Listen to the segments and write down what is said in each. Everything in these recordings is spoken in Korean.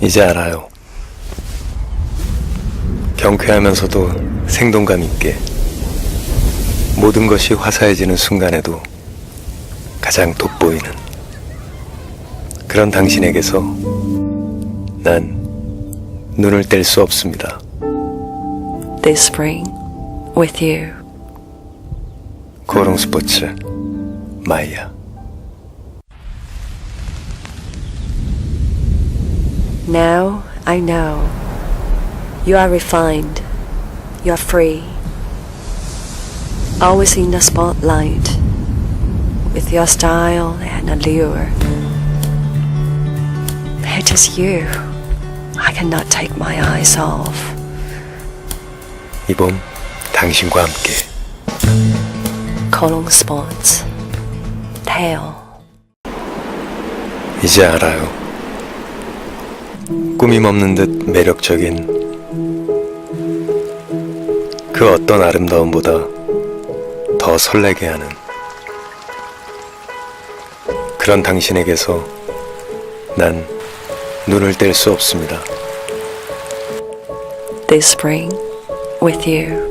이제 알아요. 경쾌하면서도 생동감 있게 모든 것이 화사해지는 순간에도 가장 돋보이는 그런 당신에게서 난 눈을 뗄 수 없습니다. This spring, with you. 코롱 스포츠 마이야. Now I know. You are refined. You are free. Always in the spotlight. With your style and allure. It is you. I cannot take my eyes off. 이 봄 당신과 함께 Colon Sports. Tail. 이제 알아요. 꾸밈 없는 듯 매력적인 그 어떤 아름다움보다 더 설레게 하는 그런 당신에게서 난 눈을 뗄 수 없습니다. This spring, with you.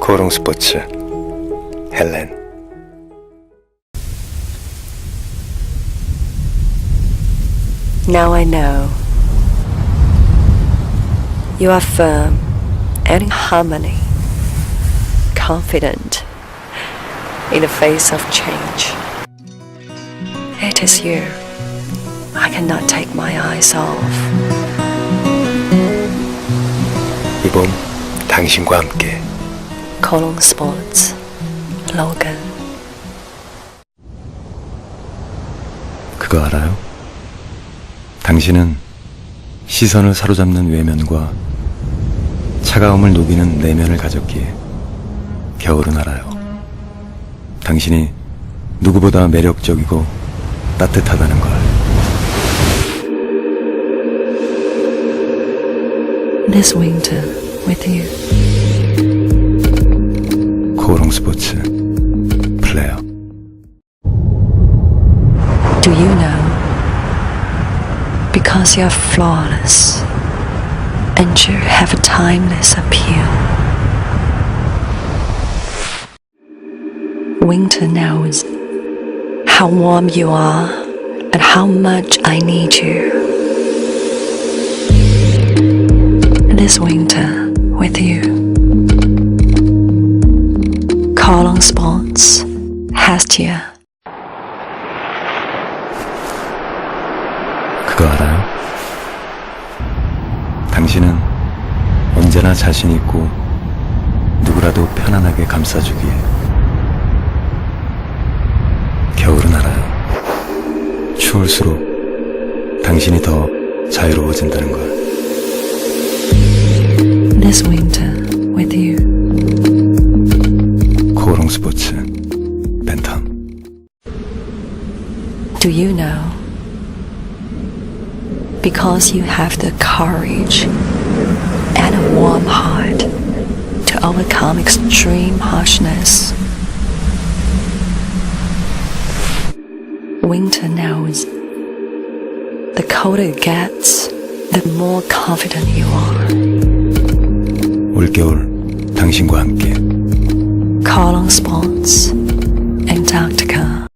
코롱 스포츠 헬렌 Now I know. You are firm and in harmony, confident in the face of change. It is you. I cannot take my eyes off. 이 봄 당신과 함께 Colon Sports, Logan. 그거 알아요? 당신은 시선을 사로잡는 외면과 차가움을 녹이는 내면을 가졌기에 겨울은 알아요. 당신이 누구보다 매력적이고 따뜻하다는 걸. This winter, with you. 코오롱 스포츠 플레이어. Do you know? Because you're flawless and you have a timeless appeal. Winter knows how warm you are and how much I need you. This winter with you. Call on Sports, Hestia. 그거 알아요? 당신은 언제나 자신 있고 누구라도 편안하게 감싸주기에 겨울은 알아요. 추울수록 당신이 더 자유로워진다는 걸. This winter with you. 코오롱 스포츠 벤텀. Do you know? Because you have the courage and a warm heart to overcome extreme harshness. Winter knows the colder it gets, the more confident you are. 올겨울 당신과 함께 Call on Sports,